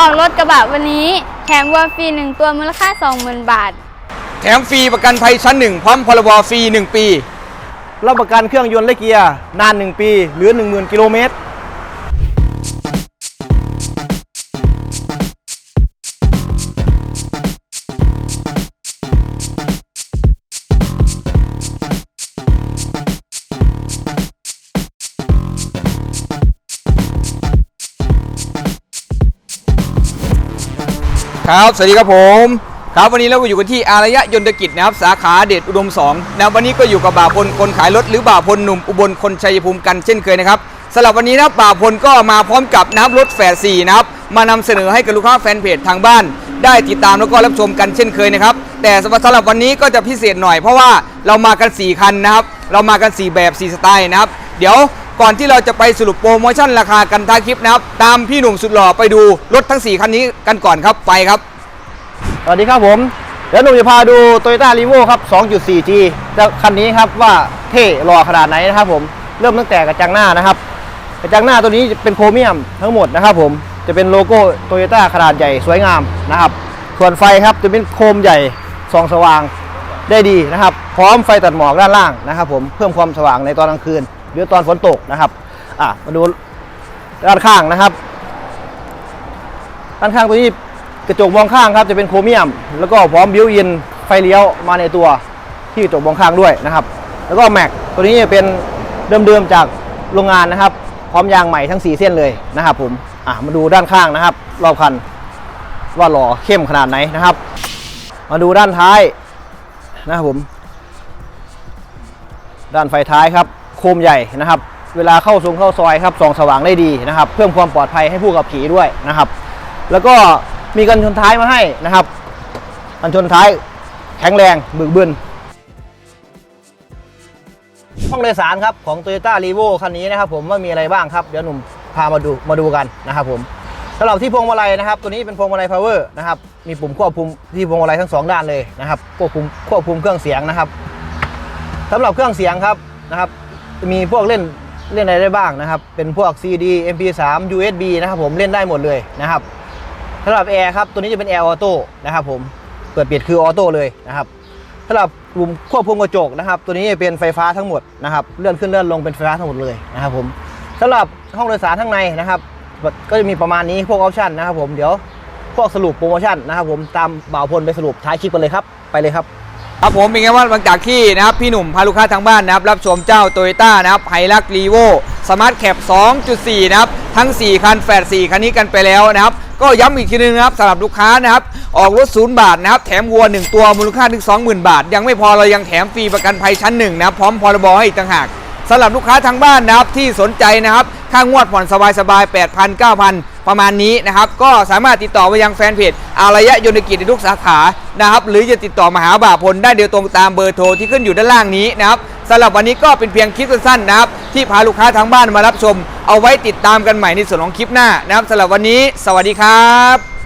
ออกรถกระบะวันนี้แถมวัวฟรีหนึ่งตัวมูลค่า 20,000 บาท แถมฟรีประกันภัยชั้นหนึ่งพร้อมพรบฟรี 1 ปี รับประกันเครื่องยนต์และเกียร์นาน 1 ปี หรือ 10,000 กิโลเมตร ครับ สวัสดีครับผม ครับวันนี้เราก็อยู่กันที่อารยะยนตกิจนะครับสาขาเดชอุดม2นะครับวันนี้ก็อยู่กับบ่าวพลคนขายรถหรือบ่าวพลหนุ่มอุบลคนชัยภูมิกันเช่นเคยนะครับสำหรับวันนี้นะบ่าวพลก็มาพร้อมกับนะครับรถแฝด4นะครับมานำเสนอให้กับลูกค้าแฟนเพจทางบ้าน ได้ติดตามแล้วก็รับชมกันเช่นเคยนะครับแต่สำหรับวันนี้ก็จะพิเศษหน่อยเพราะว่าเรามากัน 4 คันนะครับเรามากัน 4 แบบ 4 สไตล์นะครับเดี๋ยว ก่อนที่เราจะไปสรุปโปรโมชั่นราคากันท้ายคลิปนะครับ ตามพี่หนุ่มสุดหล่อไปดูรถทั้ง 4 คันนี้กันก่อนครับไปครับ สวัสดีครับผม เดี๋ยวหนุ่มจะพาดู Toyota r e v o ครับ 2.4G แล้วคันนี้ครับว่าเท่หล่อขนาดไหนนะครับผม เริ่มตั้งแต่กระจังหน้านะครับ กระจังหน้าตัวนี้จะเป็นโครเมียมทั้งหมดนะครับผม จะเป็นโลโก้ Toyota ขนาดใหญ่สวยงามนะครับ ส่วนไฟครับจะเป็นโคมใหญ่ส่องสว่างได้ดีนะครับ พร้อมไฟตัดหมอกด้านล่างนะครับผม เพิ่มความสว่างในตอนกลางคืน หรือตอนฝนตกนะครับอะมาดูด้านข้างนะครับ ด้านข้างตัวนี้กระจกมองข้างครับจะเป็นโครเมียม แล้วก็พร้อมบิวอินไฟเลี้ยวมาในตัวที่กระจกมองข้างด้วยนะครับ แล้วก็แม็กตัวนี้เป็นเดิมๆจากโรงงานนะครับ พร้อมยางใหม่ทั้ง 4 เส้นเลยนะครับผมอะมาดูด้านข้างนะครับ รอบคันว่าหล่อเข้มขนาดไหนนะครับ มาดูด้านท้ายนะครับผม ด้านไฟท้ายครับ โคมใหญ่นะครับ เวลาเข้าซงเข้าซอยครับส่องสว่างได้ดีนะครับ เพิ่มความปลอดภัยให้ผู้ขับขี่ด้วยนะครับ แล้วก็มีกันชนท้ายมาให้นะครับ กันชนท้ายแข็งแรงบึกบึนห้องโดยสารครับของ Toyota r e v o คันนี้นะครับผมว่ามีอะไรบ้างครับ เดี๋ยวหนุ่มพามาดูมาดูกันนะครับผมสำหรับที่พวงมาลัยนะครับ ตัวนี้เป็นพวงมาลัย power นะครับมีปุ่มควบคุมที่พวงมาลัยทั้งสองด้านเลยนะครับควบคุมควบคุมเครื่องเสียงนะครับสำหรับเครื่องเสียงครับนะครับ มีพวกเล่นเล่นอะไรได้บ้างนะครับ เป็นพวก CD MP3 USB นะครับผมเล่นได้หมดเลยนะครับสำหรับแอร์ครับตัวนี้จะเป็นแอร์ออโต้นะครับผมเปิดปิดคือออโต้เลยนะครับสำหรับปุ่มควบคุมกระจกนะครับ ตัวนี้เป็นไฟฟ้าทั้งหมดนะครับเลื่อนขึ้นเลื่อนลงเป็นไฟฟ้าทั้งหมดเลยนะครับผมสำหรับห้องโดยสารข้างในนะครับก็จะมีประมาณนี้พวกออปชั่นนะครับผมเดี๋ยวพวกสรุปโปรโมชั่นนะครับผมตามบ่าวพลไปสรุปท้ายคลิปกันเลยครับ ไปเลยครับ ครับผมเป็นไงว่าหลังจากที่นะครับพี่หนุ่มพาลูกค้าทางบ้านนะครับรับชมเจ้า t o y ยต้านะครับไฮลักรีโวสมาร์ทแคป 2.4 นะครับ ทั้ง 4 คันแฝด4 คันนี้กันไปแล้วนะครับ ก็ย้ำอีกทีนึงนะครับสำหรับลูกค้านะครับ ออกรถศูนย์บาทนะครับ แถมวัว 1 ตัวมูลค่าถึง 20,000 บาท ยังไม่พอเรายังแถมฟรีประกันภัยชั้นหนึ่งนะครับ พร้อมพรบให้อีกต่างหากสำหรับลูกค้าทางบ้านนะครับที่สนใจนะครับค่างวดผ่อนสบายๆ8,000 9,000 ประมาณนี้นะครับ ก็สามารถติดต่อไปยังแฟนเพจอารยะยนตกิจในทุกสาขานะครับ หรือจะติดต่อมาหาบ่าพลได้เดียวตรงตามเบอร์โทรที่ขึ้นอยู่ด้านล่างนี้นะครับสำหรับวันนี้ก็เป็นเพียงคลิปสั้นๆนะครับ ที่พาลูกค้าทางบ้านมารับชม เอาไว้ติดตามกันใหม่ในส่วนของคลิปหน้านะครับสำหรับวันนี้ สวัสดีครับ